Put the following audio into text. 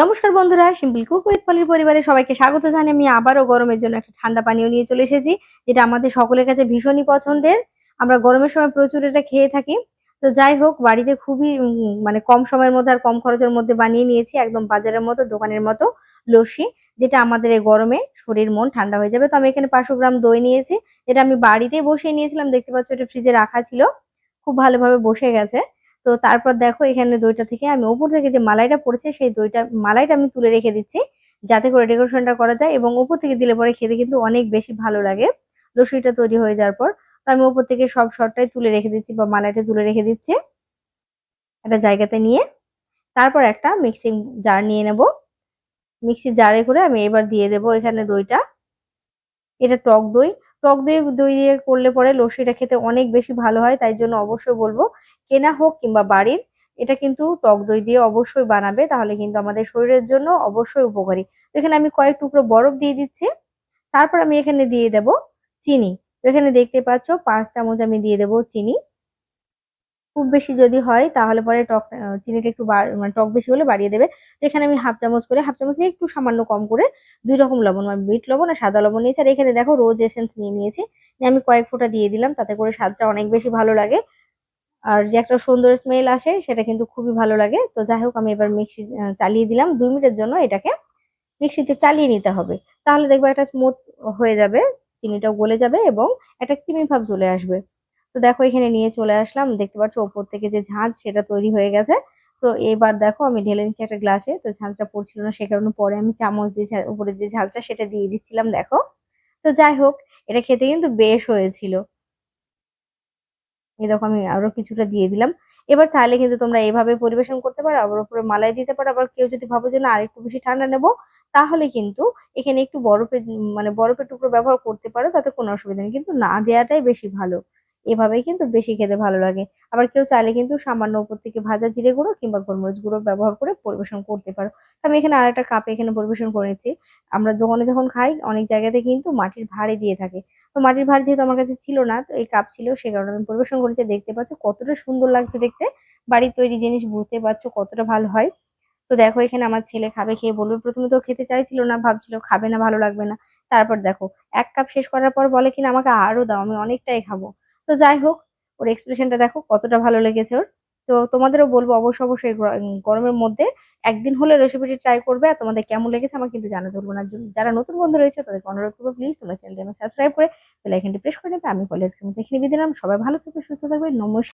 নমস্কার বন্ধুরা simple cook with পলির পরিবারে সবাইকে স্বাগত জানাই আমি আবারও গরমের জন্য একটা ঠান্ডা পানীয় নিয়ে চলে এসেছি, যেটা আমাদের সকলের কাছে ভীষণই পছন্দের। আমরা গরমের সময় প্রচুর এটা খেয়ে থাকি। তো যাই হোক, বাড়িতে খুবই মানে কম সময়ের মধ্যে আর কম খরচের মধ্যে বানিয়ে নিয়েছি, একদম বাজারের মতো, দোকানের মতো লস্যি, যেটা আমাদের এই গরমে শরীর মন ঠান্ডা হয়ে যাবে। তো আমি এখানে পাঁচশো গ্রাম দই নিয়েছি, যেটা আমি বাড়িতেই বসিয়ে নিয়েছিলাম, দেখতে পাচ্ছ এটা ফ্রিজে রাখা ছিল, খুব ভালোভাবে বসে গেছে। তো তারপর দেখো এখানে দইটা থেকে আমি ওপর থেকে যে মালাইটা পড়েছে, সেই দইটা, মালাইটা আমি তুলে রেখে দিচ্ছি যাতে করে ডেকোরেশনটা করা যায় এবং ওপর থেকে দিলে পরে খেতে কিন্তু অনেক বেশি ভালো লাগে। লস্যিটা তৈরি হয়ে যাওয়ার পর তো আমি ওপর থেকে সব শর্টটাই তুলে রেখে দিচ্ছি বা মালাইটা তুলে রেখে দিচ্ছি একটা জায়গাতে নিয়ে। তারপর একটা মিক্সিং জার নিয়ে নেব। মিক্সি জারে করে আমি এবার দিয়ে দেব এখানে দইটা। এটা টক দই। টক দই দই দিয়ে করলে পরে লস্যিটা খেতে অনেক বেশি ভালো হয়, তাই জন্য অবশ্যই বলব কেনা হোক কিংবা বাড়ির, এটা কিন্তু টক দই দিয়ে অবশ্যই বানাবে, তাহলে কিন্তু আমাদের শরীরের জন্য অবশ্যই উপকারী। এখানে আমি কয়েক টুকরো বরফ দিয়ে দিচ্ছি। তারপর আমি এখানে দিয়ে দেব চিনি। এখানে দেখতে পাচ্ছ পাঁচ চামচ আমি দিয়ে দেব চিনি। খুব বেশি যদি হয়, তাহলে পরে টক চিনিটা একটু মানে টক বেশি হলে বাড়িয়ে দেবে। এখানে আমি হাফ চামচ করে, হাফ চামচ একটু সামান্য কম করে দুই রকম লবণ মানে বিট লবণ আর সাদা লবণ নিয়েছি। আর এখানে দেখো রোজ এসেন্স নিয়ে নিয়েছি। নিয়ে আমি কয়েক ফোঁটা দিয়ে দিলাম, তাতে করে স্বাদটা অনেক বেশি ভালো লাগে। আর যে একটা সুন্দর স্মেল আসে, সেটা কিন্তু খুবই ভালো লাগে। তো যাই হোক, আমি এবার মিক্সি চালিয়ে দিলাম। দুই মিনিটের জন্য এটাকে মিক্সিতে চালিয়ে নিতে হবে। তাহলে দেখব একটা স্মুথ হয়ে যাবে, চিনিটাও গলে যাবে এবং একটা ক্রিমি ভাব চলে আসবে। তো দেখো, এখানে নিয়ে চলে আসলাম। দেখতে পাচ্ছ, ওপর থেকে যে ঝাঁজ, সেটা তৈরি হয়ে গেছে। তো এবার দেখো, আমি ঢেলে নিচ্ছি একটা গ্লাসে তো ঝাঁজটা পড়ছিল না, সে কারণে পরে আমি চামচ দিয়ে উপরে যে ঝাঁজটা, সেটা দিয়ে দিচ্ছিলাম, দেখো। তো যাই হোক, এটা খেতে কিন্তু বেশ হয়েছিল। দেখো আমি আরও কিছুটা দিয়ে দিলাম। এবার চাইলে কিন্তু তোমরা এভাবে পরিবেশন করতে পারো, আবার ওপরে মালাই দিতে পারো, আবার কেউ যদি ভাবো যে না, আরেকটু বেশি ঠান্ডা নেব, তাহলে কিন্তু এখানে একটু বরফের মানে বরফের টুকরো ব্যবহার করতে পারো, তাতে কোনো অসুবিধা নেই, কিন্তু না দেওয়াটাই বেশি ভালো। এভাবেই কিন্তু বেশি খেতে ভালো লাগে। আবার কেউ চাইলে কিন্তু সামান্য উপর থেকে ভাজা জিরে গুঁড়ো কিংবা গোলমরিচ গুঁড়ো ব্যবহার করে পরিবেশন করতে পারো। আমি এখানে আরেকটা কাপে এখানে পরিবেশন করেছি আমরা দোকানে যখন খাই, অনেক জায়গাতে কিন্তু মাটির ভাঁড়ে দিয়ে থাকে। তো মাটির ভাঁড় যেহেতু আমার কাছে ছিল না, তো এই কাপ ছিল, সে কারণে আমি পরিবেশন করেছি। দেখতে পাচ্ছ কতটা সুন্দর লাগছে দেখতে। বাড়ির তৈরি জিনিস বুঝতে পারছ কতটা ভালো হয়। তো দেখো এখানে আমার ছেলে খাবে খেয়ে বলবে, প্রথমে তো খেতে চাইছিল না, ভাবছিল খাবে না, ভালো লাগবে না। তারপর দেখো, এক কাপ শেষ করার পর বলে, কিনা আমাকে আরও দাও, আমি অনেকটাই খাব। তো যাই হোক, ওর এক্সপ্রেশনটা দেখো কতটা ভালো লেগেছে ওর। তো তোমাদেরও বলব অবশ্য অবশ্যই গ- গরমের মধ্যে একদিন হলে রেসিপিটি ট্রাই করবে আর তোমাদের কেমন লেগেছে আমার কিন্তু জানা ধরবো না। যারা নতুন বন্ধু রয়েছে তাদেরকে অনুরোধ করব প্লিজ তোমরা চ্যানেলটি সাবস্ক্রাইব করে তাহলে আইকনটি প্রেস করে নেবে। আমি কলেজকে দেখে এখানে দিলাম সবাই ভালো থাকবে সুস্থ থাকবে। নমস্কার।